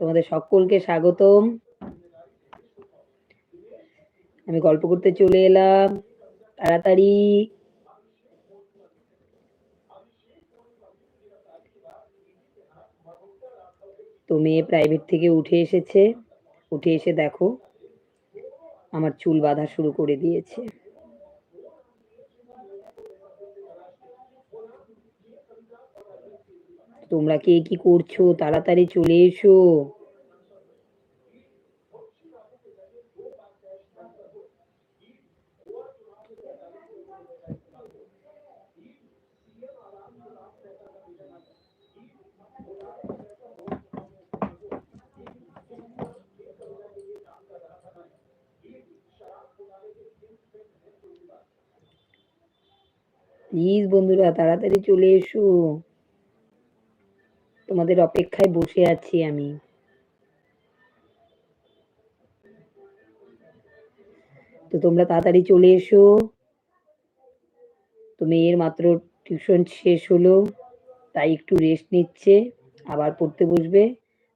তোমাদের সকলকে স্বাগতম। আমি গল্প করতে চলে এলাম। তাড়াতাড়ি। তো মেয়ে প্রাইভেট থেকে উঠে এসেছে। উঠে এসে দেখো, আমার চুল বাঁধা শুরু করে দিয়েছে। তোমরা কে কি করছ? তাড়াতাড়ি চলে এসো। প্লিজ বন্ধুরা তাড়াতাড়ি চলে এসো। তোমাদের অপেক্ষায় বসে আছি আমি। তো তোমরা তাড়াতাড়ি চলে এসো। তো মেয়ের মাত্র টিউশন শেষ হলো, তাই একটু রেস্ট নিচ্ছে, আবার পড়তে বসবে।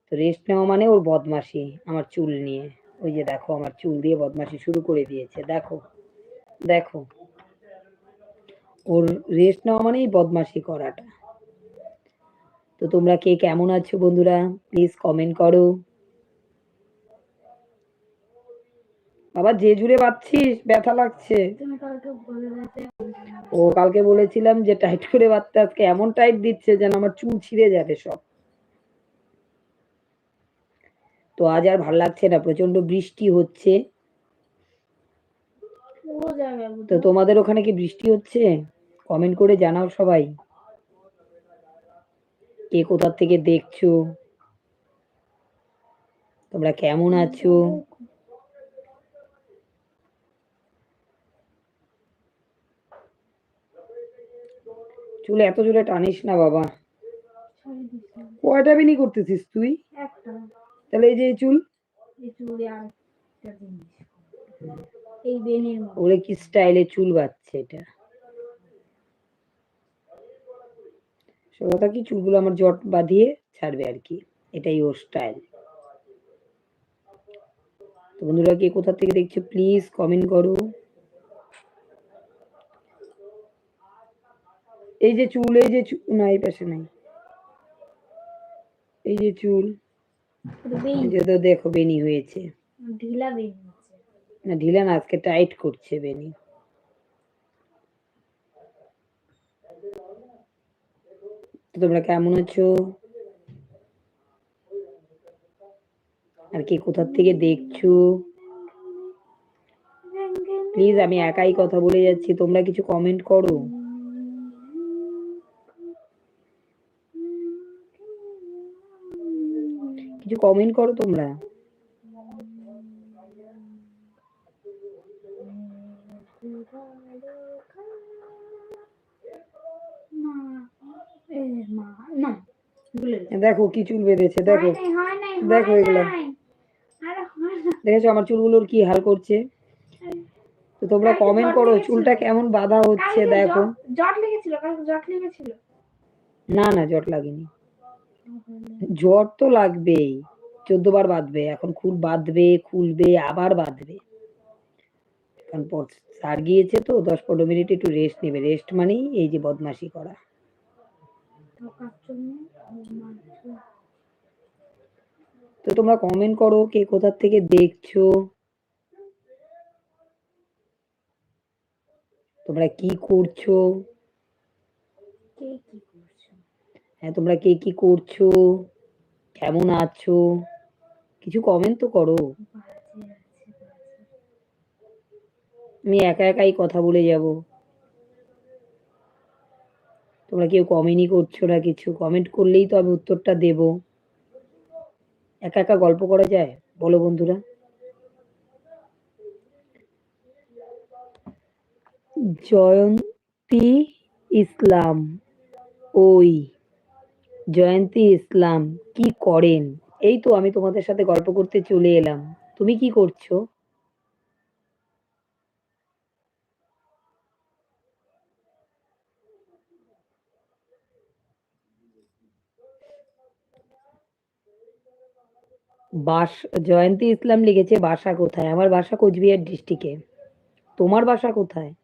তো রেস্ট নেওয়া মানে ওর বদমাশি, আমার চুল নিয়ে। ওই যে দেখো, আমার চুল দিয়ে বদমাশি শুরু করে দিয়েছে, দেখো দেখো। ওর রেস্ট নেওয়া মানেই বদমাশি করাটা। তো তোমরা কে কেমন আছো বন্ধুরা? প্লিজ কমেন্ট করো। বাবা যে জুড়ে বাঁধছিস, ব্যথা লাগছে। ও, কালকে বলেছিলাম যে টাইট করে বাঁধতে, আজকে এমন টাইট দিচ্ছে যেন আমার চুল ছিঁড়ে যাবে সব। তো আজ আর ভালো লাগছে না প্রচণ্ড বৃষ্টি হচ্ছে। তো তোমাদের ওখানে কি বৃষ্টি হচ্ছে? কমেন্ট করে জানাও সবাই। কে কোথা থেকে দেখছ? তোমরা কেমন আছো? চুল এত জোরে টানিস না বাবা। কয়টা বিনি করতেছিস তুই? তাহলে এই যে চুল। ওরে কি স্টাইলে চুল বাচ্ছে এটা। সে কথা কি চুলগুলো আমার জট বাঁধিয়ে ছাড়বে আর কি? এটাই ওর স্টাইল তো বন্ধুরা কে কোথা থেকে দেখছ প্লিজ কমেন্ট করো। এই যে চুল এই যে চুল না এই পাশে নাই। এই যে চুল যে তো দেখো বেনি হয়েছে। ঢিলা বেন না ঢিলা না আজকে টাইট করছে বেনি তোমরা কেমন আছো? আর কি, কোথার থেকে দেখছ? প্লিজ আমি একাই কথা বলে যাচ্ছি। তোমরা কিছু কমেন্ট করো। কিছু কমেন্ট করো তোমরা না এই মা না ভুলে গেছি। দেখো কি চুল বেঁধেছে দেখো। দেখো এগুলা। দেখেছ আমার চুলগুলোর কি হাল করছে? তো তোমরা কমেন্ট করো চুলটা কেমন বাঁধা হচ্ছে দেখো। জট- জট লেগেছিল কালকে জট লেগেছিল। না না জট লাগেনি। জ্বর তো লাগবেই। চোদ্দ বার বাঁধবে এখন খুব বাঁধবে খুলবে আবার বাঁধবে। কারণ স্যার গিয়েছে তো দশ পনেরো মিনিট একটু রেস্ট নেবে। রেস্ট মানেই এই যে বদমাশি করা। তো তোমরা কমেন্ট করো কে কোথা থেকে দেখছ। তোমরা কি করছ। হ্যাঁ তোমরা কে কি করছ। কেমন আছো। কিছু কমেন্ট তো করো। আমি একা একাই কথা বলে যাব। তোমরা কেউ কমেন্টই করছ না কিছু। কমেন্ট করলেই তো আমি উত্তরটা দেব। একা একা গল্প করা যায়? বলো বন্ধুরা। জয়ন্তী ইসলাম, ওই। জয়ন্তী ইসলাম কি করেন? এই তো আমি তোমাদের সাথে গল্প করতে চলে এলাম। তুমি কি করছ? বাস, জয়ন্তী ইসলাম লিখেছে বাসা কোথায়? আমার বাসা কোচবিহার ডিস্ট্রিক্টে। তোমার বাসা কোথায়?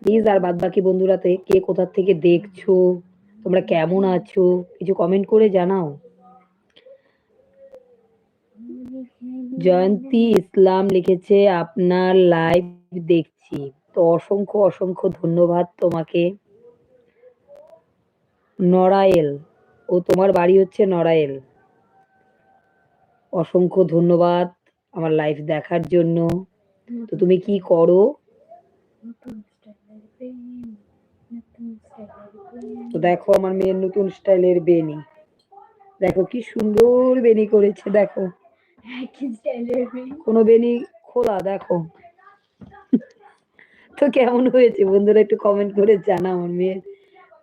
প্লিজ আর বাদ বাকি বন্ধুরা কে কোথা থেকে দেখছ? তোমরা কেমন আছো? কিছু কমেন্ট করে জানাও। জয়ন্তী ইসলাম লিখেছে, আপনার লাইভ দেখছি। তো অসংখ্য অসংখ্য ধন্যবাদ তোমাকে। নড়াইল, ও তোমার বাড়ি হচ্ছে নড়াইল। অসংখ্য ধন্যবাদ আমার লাইভ দেখার জন্য। তো তুমি কি করো? তো দেখো আমার মেয়ের নতুন স্টাইলের বেনি দেখো কি সুন্দর বেনি করেছে, দেখো। কোনো বেনি খোলা, দেখো। তো কেমন হয়েছে বন্ধুরা একটু কমেন্ট করে জানাও আমার মেয়ের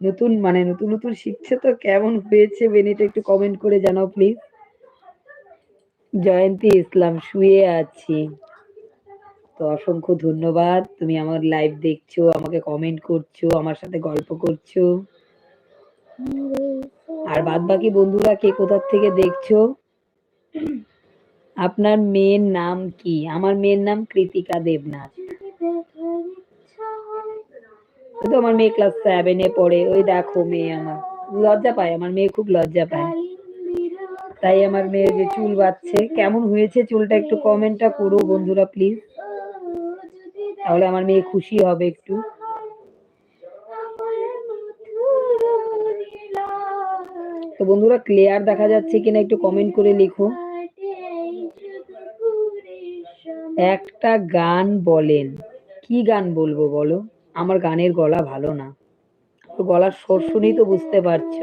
নতুন মানে নতুন নতুন শিখছে তো, কেমন হয়েছে বেনিটা একটু কমেন্ট করে জানাও প্লিজ জয়ন্তী ইসলাম, শুয়ে আছি। তো অসংখ্য ধন্যবাদ, তুমি আমার লাইভ দেখছ, আমাকে কমেন্ট করছ, আমার সাথে গল্প করছ। আর বাদ বাকি বন্ধুরা কে কোথার থেকে দেখছ? আপনার মেয়ের নাম কি? আমার মেয়ের নাম কৃতিকা দেবনাথ। তো আমার মেয়ে ক্লাস সেভেনে পড়ে। ওই দেখো মেয়ে আমার। লজ্জা পায়। আমার মেয়ে খুব লজ্জা পায়। তাই আমার মেয়ে যে চুল বাচ্ছে কেমন হয়েছে চুলটা একটু কমেন্টটা করো বন্ধুরা প্লিজ তাহলে আমার মেয়ে খুশি হবে একটু। তো বন্ধুরা ক্লিয়ার দেখা যাচ্ছে কিনা একটু কমেন্ট করে লিখো। একটা গান বলেন। কি গান বলব বলো? আমার গানের গলা ভালো না। গলার স্বর শুনেই তো বুঝতে পারছ।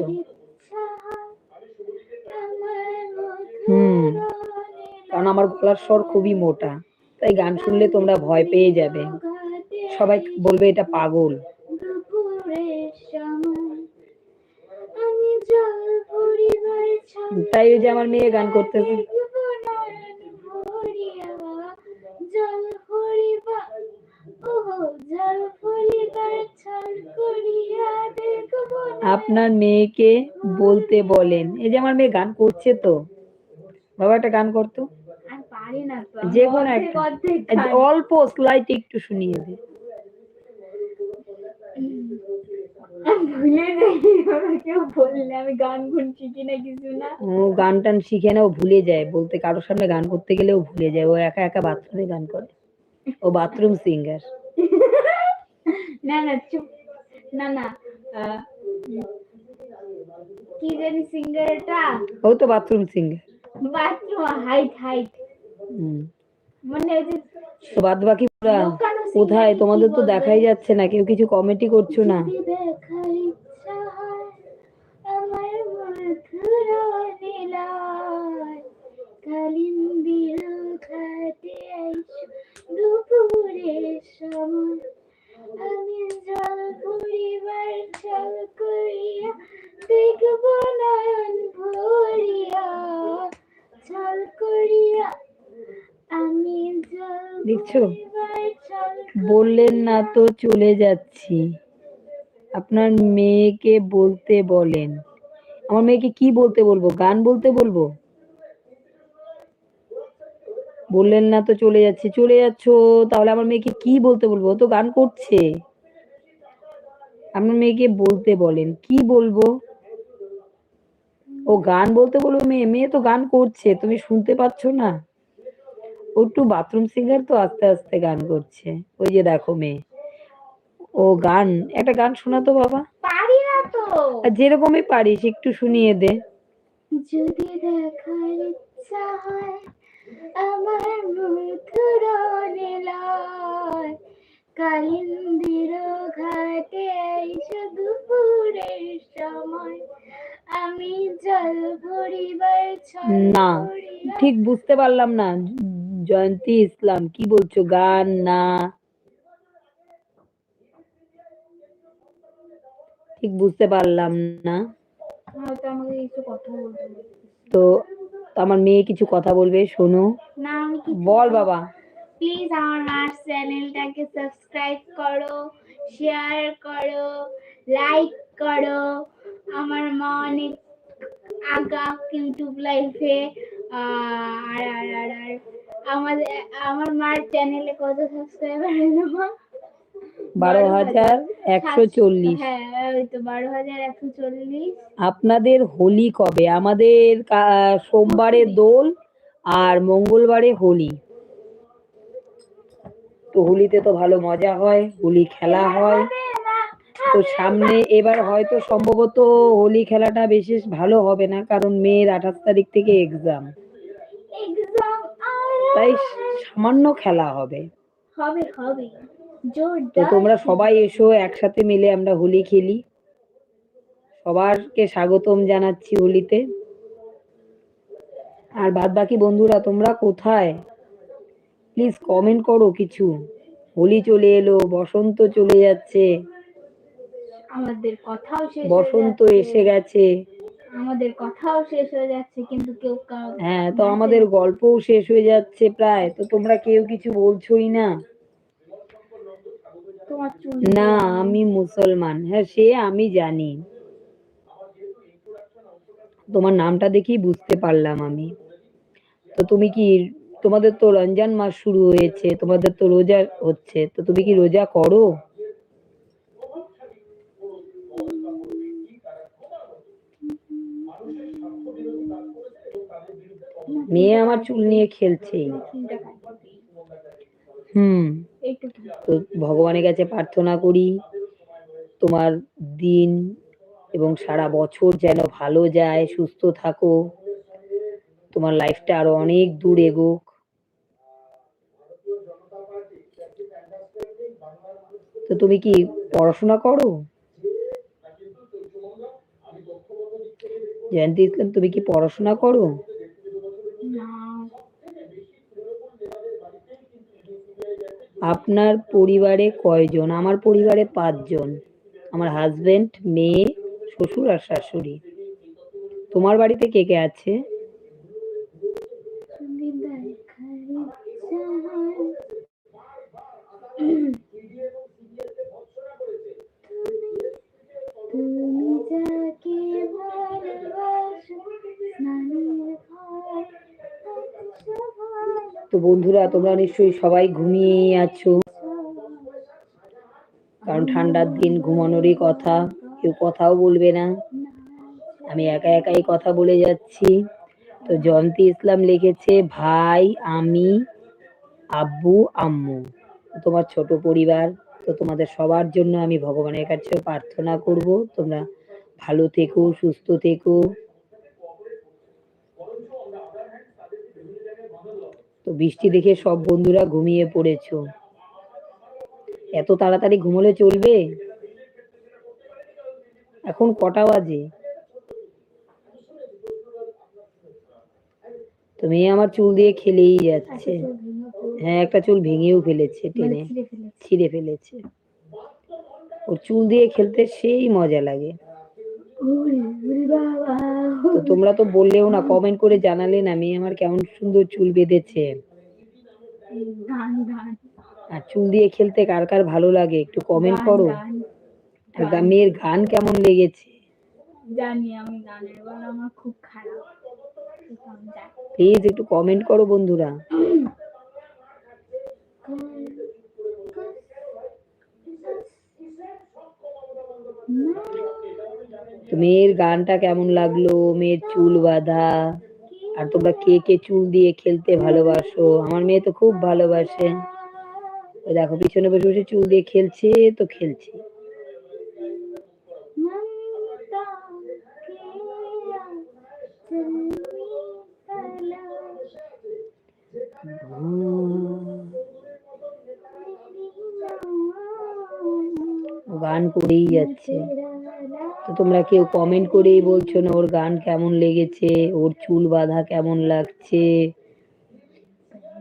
হুম, কারণ আমার গলার স্বর খুবই মোটা। তাই গান শুনলে তোমরা ভয় পেয়ে যাবে। সবাই বলবে এটা পাগল। তাই ওই যে আমার মেয়ে গান করতেছে জল ভরিবা ওহো জল ভরিবার ছল করিয়া দেখব আপনার মেয়েকে বলতে বলেন। এই যে আমার মেয়ে গান করছে তো। বাবা একটা গান করতো? যে কোনো একটা। অল্প স্লাইট একটু শুনিয়ে দে। গান টান শিখে না ও ভুলে যায়। বলতে কারোর সামনে গান করতে গেলে ও ভুলে যায়। ও একা একা বাথরুমে গান করে। ও বাথরুম সিঙ্গার। না না চুপ। না না কি জানি সিঙ্গারটা ও তো bathroom singer bathroom height height মানে ওই যে তো বাদ বাকি পুরা কোথায়? তোমাদের তো দেখাই যাচ্ছে না কেউ কিছু কমেন্টই করছ না। কালিন্দির আইসো দুপুরের সময়। আমি জল জল করিয়া দেখব নয়ন ভরিয়া। জল করিয়া আমি জল দেখছ? বললেন না তো চলে যাচ্ছি। আপনার মেয়েকে বলতে বলেন। আমার মেয়েকে কি বলতে বলব? গান বলতে বলব? বললেন না তো চলে যাচ্ছে চলে যাচ্ছ তাহলে আমার মেয়েকে কি বলতে বলব? ও তো গান করছে। আপনার মেয়েকে বলতে বলেন কি বলব? ও গান বলতে বলব মেয়ে মেয়ে তো গান করছে তুমি শুনতে পাচ্ছ না? ও একটু বাথরুম সিঙ্গার তো আস্তে আস্তে গান করছে। ওই যে দেখো মেয়ে ও গান একটা গান শোনাতো বাবা। পারি না তো। যেরকমই পারিস একটু শুনিয়ে দে। যদি দেখার ইচ্ছা হয় আমার মধুর নীলয় কালিন্দির ঘাটে আইসো দুপুরের সময়। আমি জল ভরিবার না ঠিক বুঝতে পারলাম না। জয়ন্তী ইসলাম কি বলছো? গান না। ঠিক বুঝতে পারলাম না। হয়তো আমাকে কিছু কথা বলতে হবে। তো আমার মেয়ে কিছু কথা বলবে শোনো। না আমি বল বাবা। প্লিজ আমার মার চ্যানেলটাকে সাবস্ক্রাইব করো শেয়ার করো লাইক করো। আমার মা অনেক আগা ইউটিউব লাইফে আর আর আর আমাদের আমার মার চ্যানেলে কত সাবস্ক্রাইবার হলো? মা বারো হাজার একশো চল্লিশ। হ্যাঁ বারো হাজার একশো চল্লিশ। আপনাদের হোলি কবে? আমাদের সোমবারে দোল আর মঙ্গলবারে হোলি। তো হোলিতে তো ভালো মজা হয় হোলি খেলা হয়। তো সামনে এবার হয়তো সম্ভবত হোলি খেলাটা বিশেষ ভালো হবে না কারণ মেয়ের আঠাশ তারিখ থেকে এক্সাম তাই সামান্য খেলা হবে। হবে হবে। তো তোমরা সবাই এসো একসাথে মিলে আমরা হোলি খেলি। সবারকে স্বাগতম জানাচ্ছি হোলিতে। আর বাদ বাকি বন্ধুরা তোমরা কোথায়? প্লিজ কমেন্ট করো কিছু। হোলি চলে এলো বসন্ত চলে যাচ্ছে। আমাদের কথাও শেষ বসন্ত এসে গেছে। আমাদের কথাও শেষ হয়ে যাচ্ছে কিন্তু কেউ হ্যাঁ তো আমাদের গল্পও শেষ হয়ে যাচ্ছে প্রায়। তো তোমরা কেউ কিছু বলছোই না। না আমি মুসলমান। হ্যাঁ সে আমি জানি। তোমার নামটা দেখেই বুঝতে পারলাম আমি। তো তুমি কি তোমাদের তো রমজান মাস শুরু হয়েছে তোমাদের তো রোজা হচ্ছে তো তুমি কি রোজা করো? মেয়ে আমার চুল নিয়ে চুলটা হুম। তো ভগবানের কাছে প্রার্থনা করি, তোমার দিন এবং সারা বছর যেন ভালো যায়, সুস্থ থাকো। তোমার লাইফটা আরও অনেক দূর এগোক। তো তুমি কি পড়াশোনা করো? জয়ন্তী ইসলাম তুমি কি পড়াশোনা করো না আপনার পরিবারে কয়জন? আমার পরিবারে পাঁচজন। আমার হাজবেন্ড মেয়ে, শ্বশুর আর শাশুড়ি। তোমার বাড়িতে কে কে আছে? তো বন্ধুরা, তোমরা নিশ্চয়ই সবাই ঘুমিয়েই আছো। কারণ ঠান্ডার দিন, ঘুমানোরই কথা, কেউ কথাও বলবে না। আমি একা একাই কথা বলে যাচ্ছি। তো জয়ন্তী ইসলাম লিখেছে, ভাই, আমি, আব্বু, আম্মু। তোমার ছোট পরিবার, তো তোমাদের সবার জন্য আমি ভগবানের কাছে প্রার্থনা করব। তোমরা ভালো থেকো, সুস্থ থেকো। তো বৃষ্টি দেখে সব বন্ধুরা ঘুমিয়ে পড়েছো। এত তাড়াতাড়ি ঘুমোলে চলবে? এখন কটা বাজে? তো মেয়ে আমার চুল দিয়ে খেলেই যাচ্ছে। হ্যাঁ একটা চুল ভেঙেও ফেলেছে টেনে। ছিঁড়ে ফেলেছে। ওর চুল দিয়ে খেলতে সেই মজা লাগে। তো তোমরা তো বললেও না কমেন্ট করে জানালে না মেয়ে আমার কেমন সুন্দর চুল বেঁধেছে। আর চুল দিয়ে খেলতে কার কার ভালো লাগে একটু কমেন্ট করো। মেয়ের গান কেমন লেগেছে? জানি আমি গানের গলা আমার খুব খারাপ। প্লিজ একটু কমেন্ট করো বন্ধুরা। তো মেয়ের গানটা কেমন লাগল? মেয়ের চুল বাঁধা। আর তোমরা কে কে চুল দিয়ে খেলতে ভালোবাসো? আমার মেয়ে তো খুব ভালোবাসে। ও দেখো পিছনে বসে বসে চুল দিয়ে খেলছে তো খেলছে। গান করেই যাচ্ছে। তো তোমরা কেউ কমেন্ট করেই বলছো না ওর গান কেমন লেগেছে ওর চুল বাঁধা কেমন লাগছে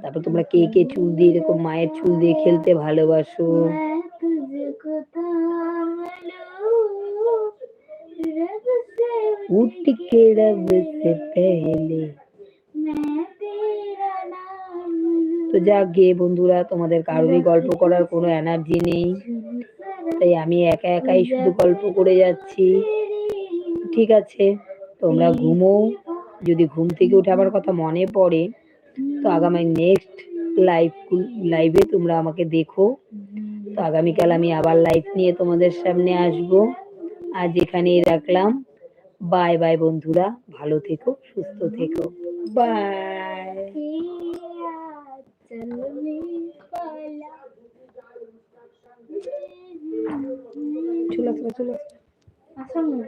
তারপর তোমরা কে কে চুল দিয়ে এরকম মায়ের চুল দিয়ে খেলতে ভালোবাসো मैं तुझको थाम लूं रब से उठ के रब से पहले मैं तेरा नाम তো যাক গে বন্ধুরা তোমাদের কারোরই গল্প করার কোনো এনার্জি নেই। তাই আমি একা একাই শুধু গল্প করে যাচ্ছি। ঠিক আছে তোমরা ঘুমো। যদি ঘুম থেকে উঠে আবার কথা মনে পড়ে তো আগামী নেক্সট লাইভ লাইভে তোমরা আমাকে দেখো। তো আগামীকাল আমি আবার লাইভ নিয়ে তোমাদের সামনে আসব। আজ এখানেই রাখলাম। বাই বাই বন্ধুরা। ভালো থেকো সুস্থ থেকো। বাই চলে আসো চলে। আসো আসো